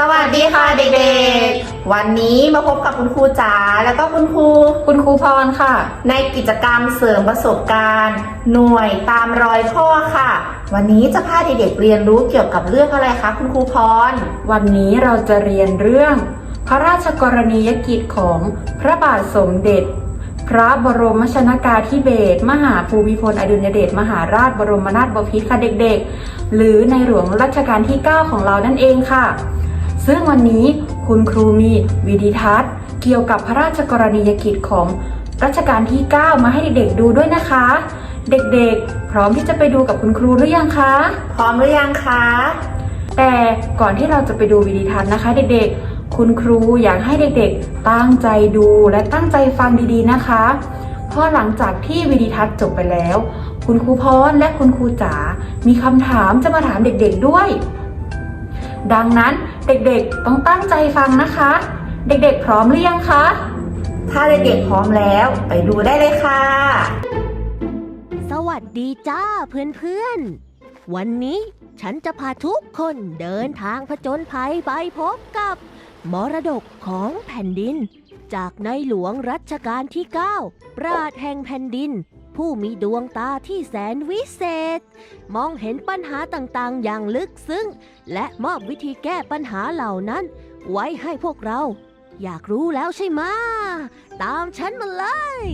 สวัสดีค่ะเด็กๆ วันนี้มาพบกับคุณครูจ๋าแล้วก็คุณครูคุณครูพรค่ะ ในกิจกรรมเสริมประสบการณ์ หน่วยตามรอยพ่อค่ะ วันนี้จะพาเด็กๆเรียนรู้เกี่ยวกับเรื่องอะไรคะคุณครูพร วันนี้เราจะเรียนเรื่อง พระราชกรณียกิจของพระบาทสมเด็จ พระบรมชนากาธิเบศรมหาภูมิพลอดุลยเดชมหาราชบรมนาถบพิตรค่ะเด็กๆ หรือในหลวงรัชกาลที่ 9 ของเรานั่นเองค่ะ ซึ่งวันนี้คุณครูมีวิดีทัศน์ เกี่ยวกับพระราชกรณียกิจของรัชกาลที่ 9 มาให้เด็กๆดูด้วยนะคะ เด็กๆ พร้อมที่จะไปดูกับคุณครูหรือยังคะ พร้อมหรือยังคะ แต่ก่อนที่เราจะไปดูวิดีทัศน์นะคะ เด็กๆ คุณครูอยากให้เด็กๆ ตั้งใจดูและตั้งใจฟังดีๆนะคะเพราะหลังจากที่วิดีทัศน์จบไปแล้ว คุณครูพรและคุณครูจ๋ามีคำถามจะมาถามเด็กๆด้วย ดังนั้น เด็กๆ ต้องตั้งใจฟังนะคะ เด็กๆ พร้อมหรือยังคะ ถ้าเด็กๆพร้อมแล้วไปดูได้เลยค่ะ สวัสดีจ้าเพื่อนๆ วันนี้ฉันจะพาทุกคนเดินทางผจญภัยไปพบกับ มรดกของแผ่นดิน จากในหลวงรัชกาลที่ 9 ปราดแห่งแผ่นดิน ผู้มีดวงตาที่แสนวิเศษ มองเห็นปัญหาต่างๆ อย่างลึกซึ้ง และมอบวิธีแก้ปัญหาเหล่านั้น ไว้ให้พวกเรา อยากรู้แล้วใช่ไหมะตามฉันมาเลย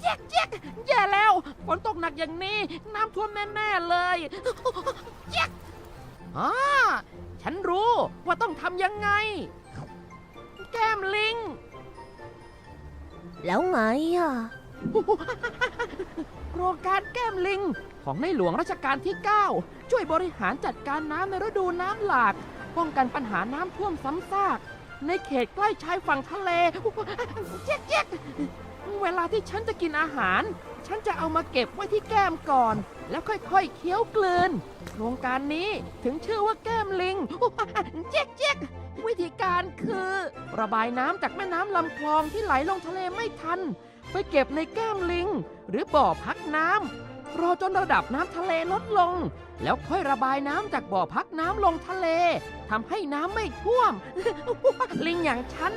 แจ๊กแจ๊กแย่แล้วฝนตกหนักอย่างนี้ น้ำท่วมแน่ ๆ เลยแจ๊กอ่าฉันรู้ว่าต้องทำยังไง แก้มลิง แล้วไงอะ โครงการแก้มลิง ของในหลวงรัชกาลที่ 9 ช่วยบริหารจัดการน้ำในฤดูน้ำหลาก ป้องกันปัญหาน้ำท่วมซ้ำซาก ในเขตใกล้ชายฝั่งทะเลแจ๊กแจ๊กเวลาที่ฉันจะกินอาหาร ฉันจะเอามาเก็บไว้ที่แก้มก่อน แล้วค่อยๆเคี้ยวกลืน โครงการนี้ถึงชื่อว่าแก้มลิงแจ๊กแจ๊กวิธีการคือ ระบายน้ำจากแม่น้ำลำคลองที่ไหลลงทะเลไม่ทัน ไปเก็บในแก้มลิง หรือบ่อพักน้ำรอจนระดับน้ำทะเลลดลง แล้วค่อยระบายน้ำจากบ่อพักน้ำลงทะเลทำให้น้ำไม่ท่วม ลิงอย่างฉัน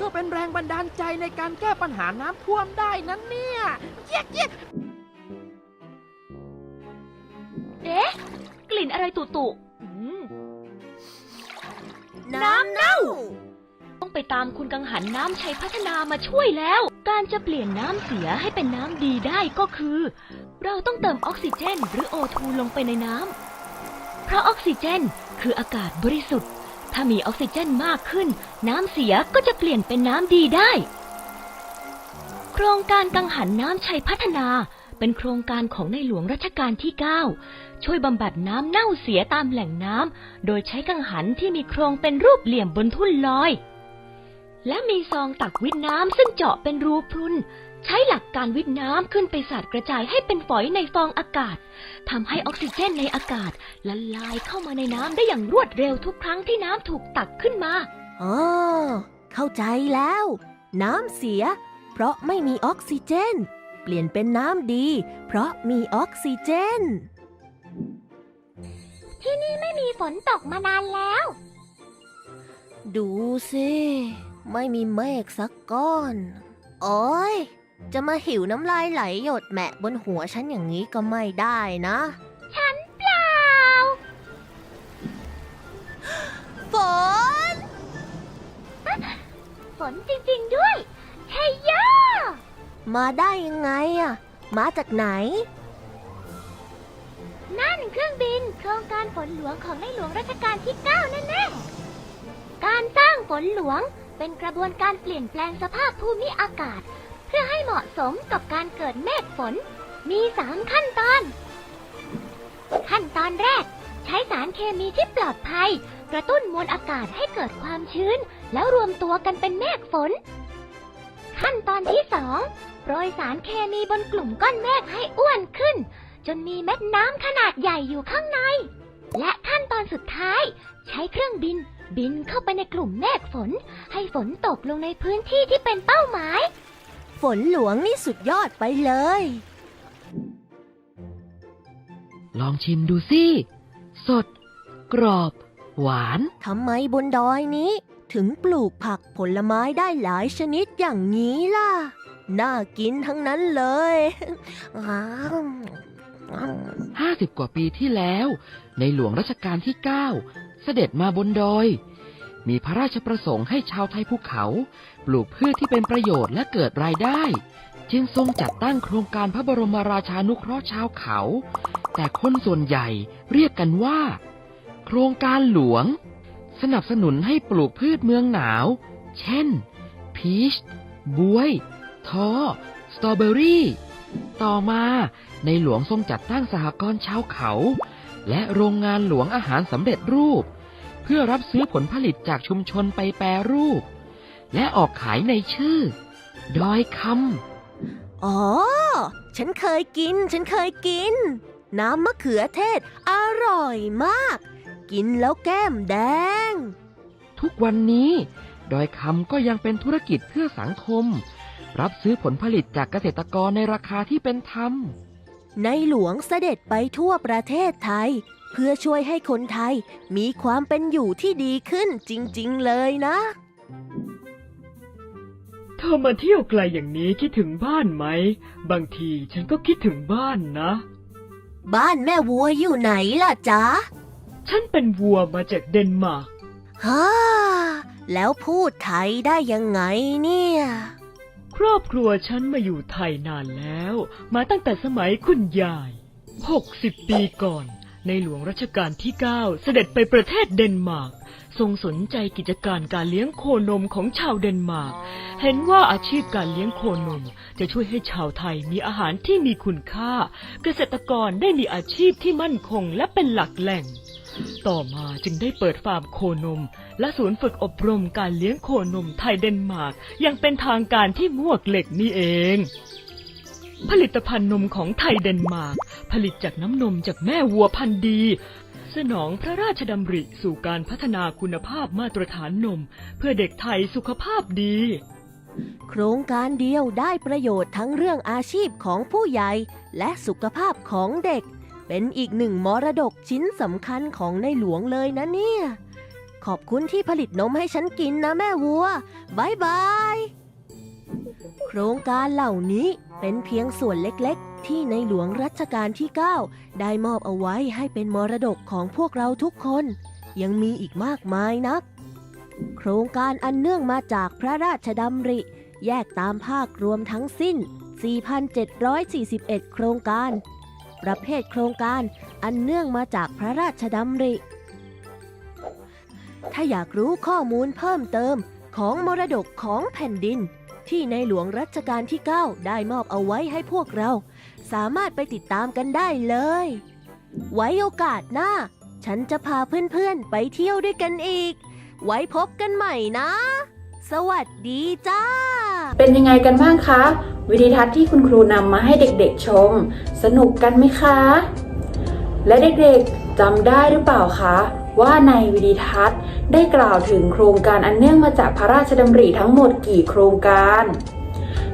ก็เป็นแรงบันดาลใจในการแก้ปัญหาน้ำท่วมได้นั้นเนี่ยเย็กเย็กเอ๊ะ กลิ่นอะไรตุตุอืมน้ำเน่าต้อง ไปตามคุณกังหันน้ำชัยพัฒนามาช่วยแล้ว การจะเปลี่ยนน้ำเสียให้เป็นน้ำดีได้ก็คือ เราต้องเติมออกซิเจนหรือโอทูลงไปในน้ำเพราะออกซิเจนคืออากาศบริสุทธิ์ ถ้ามีออกซิเจนมากขึ้น น้ำเสียก็จะเปลี่ยนเป็นน้ำดีได้ โครงการกังหันน้ำชัยพัฒนาเป็นโครงการของในหลวงรัชกาลที่ 9 ช่วยบำบัดน้ำเน่าเสียตามแหล่งน้ำ โดยใช้กังหันที่มีโครงเป็นรูปเหลี่ยมบนทุ่นลอย และมีซองตักวิทน้ำซึ่งเจาะเป็นรูพรุน ใช้หลักการวิทน้ำขึ้นไปสาดกระจายให้เป็นฝอยในฟองอากาศทำให้ออกซิเจนในอากาศละลายเข้ามาในน้ำได้อย่างรวดเร็วทุกครั้งที่น้ำถูกตักขึ้นมาอ๋อเข้าใจแล้ว น้ำเสีย เพราะไม่มีออกซิเจน เปลี่ยนเป็นน้ำดี เพราะมีออกซิเจน ที่นี่ไม่มีฝนตกมานานแล้ว ดูสิ ไม่มีเมฆสักก้อน โอ้ย จะมาหิวน้ำลายไหลหยดแหมะบนหัวฉันอย่างนี้ก็ไม่ได้นะ ฉันเปล่า ฝน ฝนจริงๆด้วยเฮยโยมาได้ยังไงอะมาจากไหน นั่นเครื่องบินโครงการฝนหลวงของในหลวงรัชกาลที่ 9 แน่ๆ การสร้างฝนหลวง เป็นกระบวนการเปลี่ยนแปลงสภาพภูมิอากาศ เพื่อให้เหมาะสมกับการเกิดเมฆฝน มี3ขั้นตอน ขั้นตอนแรก ใช้สารเคมีที่ปลอดภัย กระตุ้นมวลอากาศให้เกิดความชื้น แล้วรวมตัวกันเป็นเมฆฝน ขั้นตอนที่สองโปรยสารเคมีบนกลุ่มก้อนเมฆให้อ้วนขึ้น จนมีเม็ดน้ำขนาดใหญ่อยู่ข้างใน และขั้นตอนสุดท้าย ใช้เครื่องบิน บินเข้าไปในกลุ่มเมฆฝน ให้ฝนตกลงในพื้นที่ที่เป็นเป้าหมาย ฝนหลวงนี่สุดยอดไปเลย ลองชิมดูสิ สด กรอบ หวาน ทำไมบนดอยนี้ ถึงปลูกผักผลไม้ได้หลายชนิดอย่างนี้ล่ะ น่ากินทั้งนั้นเลยอ้าว 50 กว่าปีที่แล้ว ในหลวงรัชกาลที่ 9 เสด็จมาบนดอย มีพระราชประสงค์ให้ชาวไทยภูเขา ปลูกพืชที่เป็นประโยชน์และเกิดรายได้ จึงทรงจัดตั้งโครงการพระบรมราชานุเคราะห์ชาวเขา แต่คนส่วนใหญ่เรียกกันว่า โครงการหลวง สนับสนุนให้ปลูกพืชเมืองหนาว เช่น พีชบวยท้อสตรอเบอรี่ ต่อมา ในหลวงทรงจัดตั้งสหกรณ์ชาวเขา และโรงงานหลวงอาหารสำเร็จรูป เพื่อรับซื้อผลผลิตจากชุมชนไปแปรรูป และออกขายในชื่อ ดอยคอ๋อ ฉันเคยกิน ฉันเคยกิน น้ำมะเขือเทศ อร่อยมาก กินแล้วแก้มแดงำทุกวันนี้ ดอยคำก็ยังเป็นธุรกิจเพื่อสังคมรับซื้อผลผลิตจากเกษตรกรในราคาที่เป็นธรรม ในหลวงเสด็จไปทั่วประเทศไทย เพื่อช่วยให้คนไทยมีความเป็นอยู่ที่ดีขึ้นจริง ๆ เลยนะ เธอมาเที่ยวไกลอย่างนี้คิดถึงบ้านไหม บางทีฉันก็คิดถึงบ้านนะ บ้านแม่วัวอยู่ไหนล่ะจ๊ะฉันเป็นวัวมาจากเดนมาร์กฮ่าแล้วพูดไทยได้ยังไงเนี่ย ครอบครัวฉันมาอยู่ไทยนานแล้ว มาตั้งแต่สมัยคุณยาย 60 ปีก่อน ในหลวงรัชกาลที่ 9 เสด็จไปประเทศเดนมาร์ก ทรงสนใจกิจการการเลี้ยงโคนมของชาวเดนมาร์ก เห็นว่าอาชีพการเลี้ยงโคนม จะช่วยให้ชาวไทยมีอาหารที่มีคุณค่า เกษตรกรได้มีอาชีพที่มั่นคงและเป็นหลักแหล่ง ต่อมาจึงได้เปิดฟาร์มโคนม และศูนย์ฝึกอบรมการเลี้ยงโคนมไทยเดนมาร์กอยังเป็นทางการที่มวกเหล็กนี่เอง ผลิตภัณฑ์นมของไทยเดนมาร์กผลิตจากน้ำนมจากแม่วัวพันธุ์ดี สนองพระราชดำริสู่การพัฒนาคุณภาพมาตรฐานนม เพื่อเด็กไทยสุขภาพดี โครงการเดียวได้ประโยชน์ทั้งเรื่องอาชีพของผู้ใหญ่และสุขภาพของเด็ก เป็นอีกหนึ่งมรดกชิ้นสำคัญของในหลวงเลยนะเนี่ย ขอบคุณที่ผลิตนมให้ฉันกินนะแม่วัวบายบาย โครงการเหล่านี้เป็นเพียงส่วนเล็กๆ ที่ในหลวงรัชกาลที่ 9 ได้มอบเอาไว้ให้เป็นมรดกของพวกเราทุกคน ยังมีอีกมากมายนัก โครงการอันเนื่องมาจากพระราชดำริ แยกตามภาครวมทั้งสิ้น 4,741 โครงการ ประเภทโครงการอันเนื่องมาจากพระราชดำริ ถ้าอยากรู้ข้อมูลเพิ่มเติมของมรดกของแผ่นดิน ที่ในหลวงรัชกาลที่ 9 ได้มอบเอาไว้ให้พวกเรา สามารถไปติดตามกันได้เลย ไว้โอกาสหน้า ฉันจะพาเพื่อนๆ ไปเที่ยวด้วยกันอีก ไว้พบกันใหม่นะ สวัสดีจ้า เป็นยังไงกันบ้างคะ วิดีทัศน์ที่คุณครูนำมาให้เด็กๆชม สนุกกันไหมคะ และเด็กๆจำได้หรือเปล่าคะว่าในวิดีทัศน์ได้กล่าวถึงโครงการอันเนื่องมาจากพระราชดำริทั้งหมดกี่โครงการ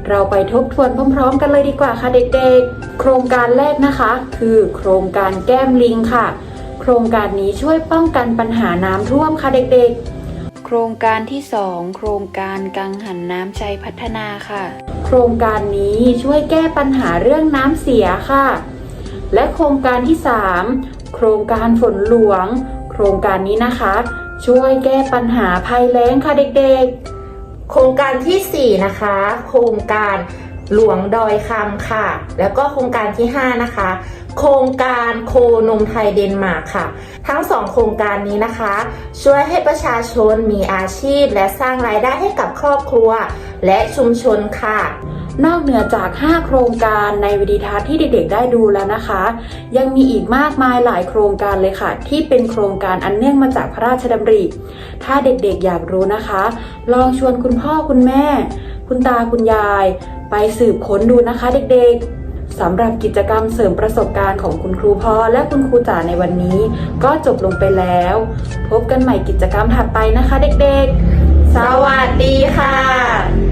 เราไปทบทวนพร้อมๆ กันเลยดีกว่าค่ะเด็กๆ โครงการแรกนะคะ คือโครงการแก้มลิงค่ะ โครงการนี้ช่วยป้องกันปัญหาน้ำท่วมค่ะเด็กๆ ครงการที่ 2 โครงการกังหันน้ำใจพัฒนาค่ะ โครงการนี้ช่วยแก้ปัญหาเรื่องน้ำเสียค่ะ และโครงการที่ 3 โครงการฝนหลวง โครงการนี้นะคะ ช่วยแก้ปัญหาภัยแล้งค่ะเด็กๆ โครงการที่ 4 นะคะ โครงการหลวงดอยคำค่ะ แล้วก็โครงการที่ 5 นะคะ โครงการโคนมไทยเดนมาร์กค่ะ ทั้งสองโครงการนี้นะคะ ช่วยให้ประชาชนมีอาชีพ และสร้างรายได้ให้กับครอบครัว และชุมชนค่ะ นอกเหนือจาก 5 โครงการในวิดีทัศน์ที่เด็กๆได้ดูแล้วนะคะ ยังมีอีกมากมายหลายโครงการเลยค่ะ ที่เป็นโครงการอันเนื่องมาจากพระราชดำริ ถ้าเด็กๆอยากรู้นะคะ ลองชวนคุณพ่อคุณแม่ คุณตาคุณยาย ไปสืบค้นดูนะคะเด็กๆ สำหรับกิจกรรมเสริมประสบการณ์ของคุณครูพ่อและคุณครูจ๋าในวันนี้ ก็จบลงไปแล้ว พบกันใหม่กิจกรรมถัดไปนะคะเด็กๆ สวัสดีค่ะ